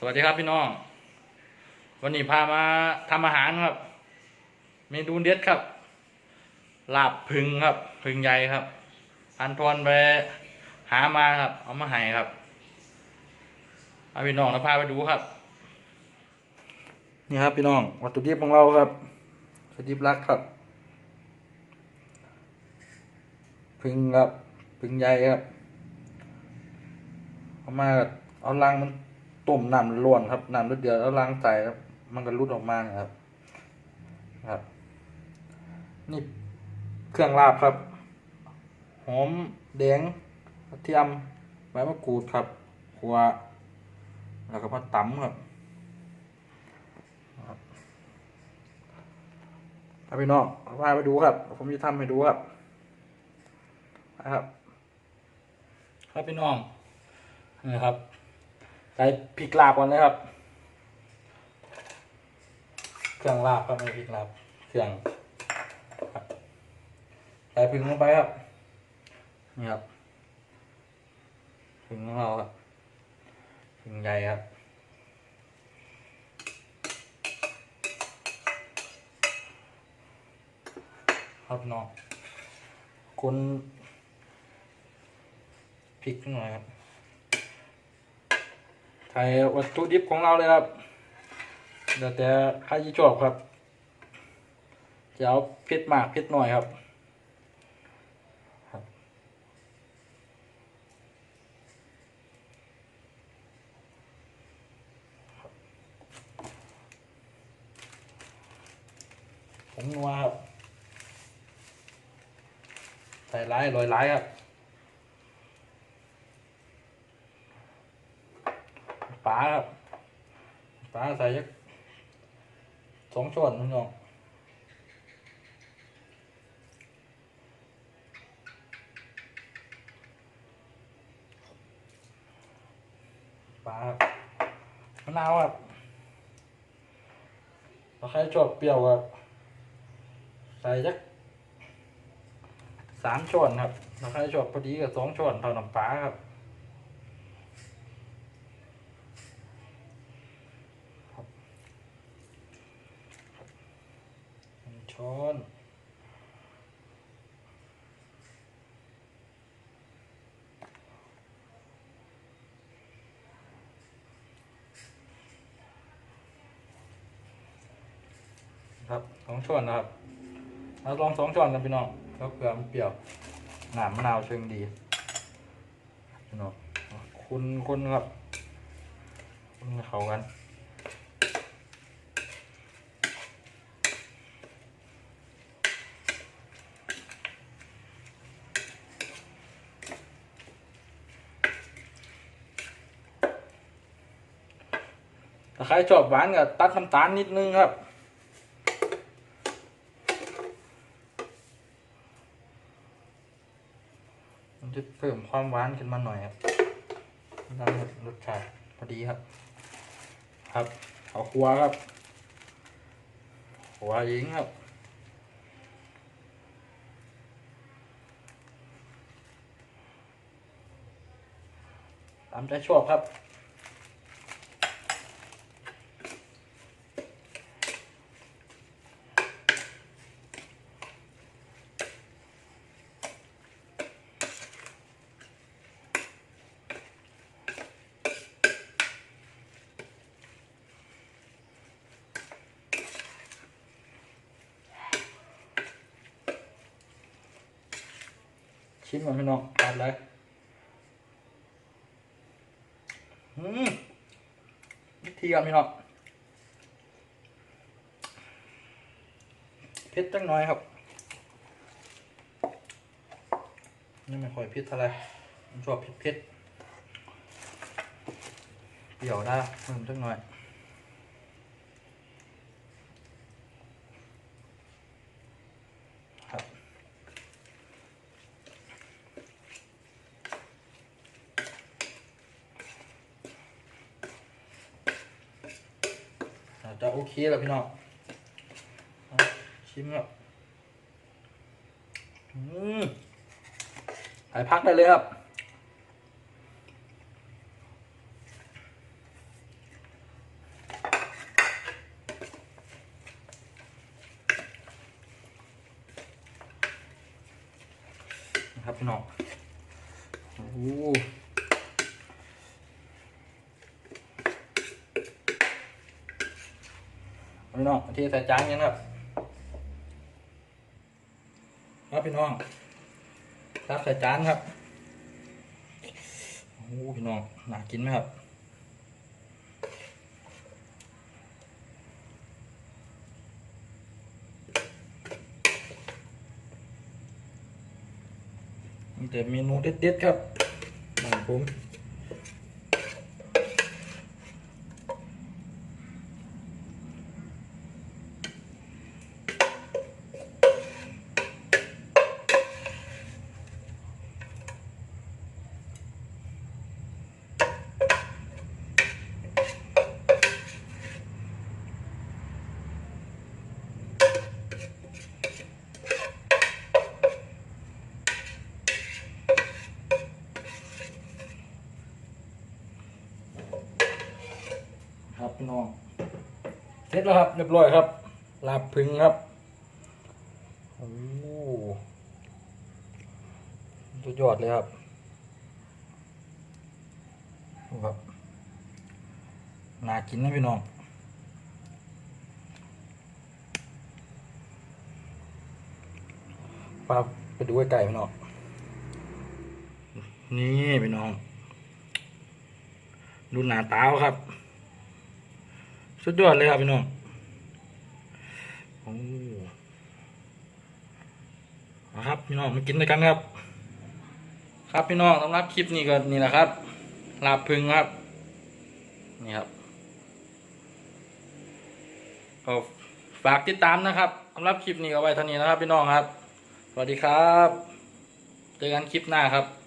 สวัสดีครับพี่น้อง วันนี้พามาทำอาหารครับ เมนูเด็ดครับลาบพึงครับ พึงใหญ่ครับ อันทวนไปหามาครับ เอามาให้ครับเอาพี่น้องแล้วพาไปดูครับ นี่ครับพี่น้องวัตถุดิบของเราครับวัตถุดิบหลักครับ พึงครับ พึงใหญ่ครับเอามาเอาลังมัน ต้มน้ำล้วนครับน้ำเดือดแล้วล้างใส่ครับ มันก็รุดออกมานะครับ ครับ นี่เครื่องลาบครับ หอมแดงกระเทียมใบมะกรูดครับขัวแล้วก็มาตำครับครับเอาไปนอกเอาพาไปดูครับ ผมจะทำให้ดูครับนะครับ ครับพี่น้องนี่ครับ ใส่พริกลาบก่อนเลยครับ เครื่องลาบครับไม่พริกลาบ เครื่องใส่ผึ่งลงไปครับ นี่ครับผึ่งของเราครับผึ่งใหญ่ครับครับน้องคนพริกหน่อยครับ ส่วัตถุดิบของเราเลยครับเดี๋ยวแต่ใครที่ชอบครับจะเอาเผ็ดมากเผ็ดหน่อยครับครับผมนัวครับใส่ร้ายลอยร้ายครับ ปลาครับปลาใส่ยักสองช้อนพี่น้องปลาครับมะนาวครับถ้าใครชอบเปรี้ยวก็ใส่ยักสามช้อนครับถ้าใครชอบพอดีก็สองช้อนเท่าน้ำปลาครับ หนึ่ง ช้อน ครับสองช้อนนะครับเราลองสองช้อนกันพี่น้องแล้วเกลือมันเปรี้ยวหนามมะนาวเชิงดีพี่น้องคุณคุณครับคุณเขากัน ถ้าใครชอบหวานก็ตัดน้ำตาลนิดนึงครับ มันจะเพิ่มความหวานขึ้นมาหน่อยครับได้รสชาติพอดีครับ ครับ เอาครัวครับครัวหญิงครับตามใจชอบครับ ชิมก่อนพี่น้องตัดเลยอืมวิธีก่อนพี่น้องเผ็ดจังน้อยครับนี่ไม่ค่อยเผ็ดเท่าไหรผมชอบเผ็ดเผ็ดเปรี้ยวได้เพิ่มจังน้อย จะโอเคแล้วพี่น้องชิมแอืมหายพักได้เลยครับครับพี่น้องโอ้ พี่น้องที่ใส่จานยังครับครับพี่น้องรับใส่จานครับโอ้โหพี่น้องน่ากินไหมครับมีแต่เมนูเด็ดๆครับของผม ร็จแล้วครับเรียบร้อยครับลาบพึงครับโอ้โหสุดยอดเลยครับดูครับน่ากินนะพี่น้องปาไปดูไก่พี่น้องนี่พี่น้อง ดูหน้าตาครับ สุดยอดเลยครับพี่น้องโอ้ครับพี่น้องมากินด้วยกันครับ ครับพี่น้องสำหรับคลิปนี้ก็นี่แหละครับลาบพึงครับ นี่ครับก็ฝากติดตามนะครับสำหรับคลิปนี้ก็ไว้เท่านี้นะครับ พี่น้องครับ สวัสดีครับ เจอกันคลิปหน้าครับ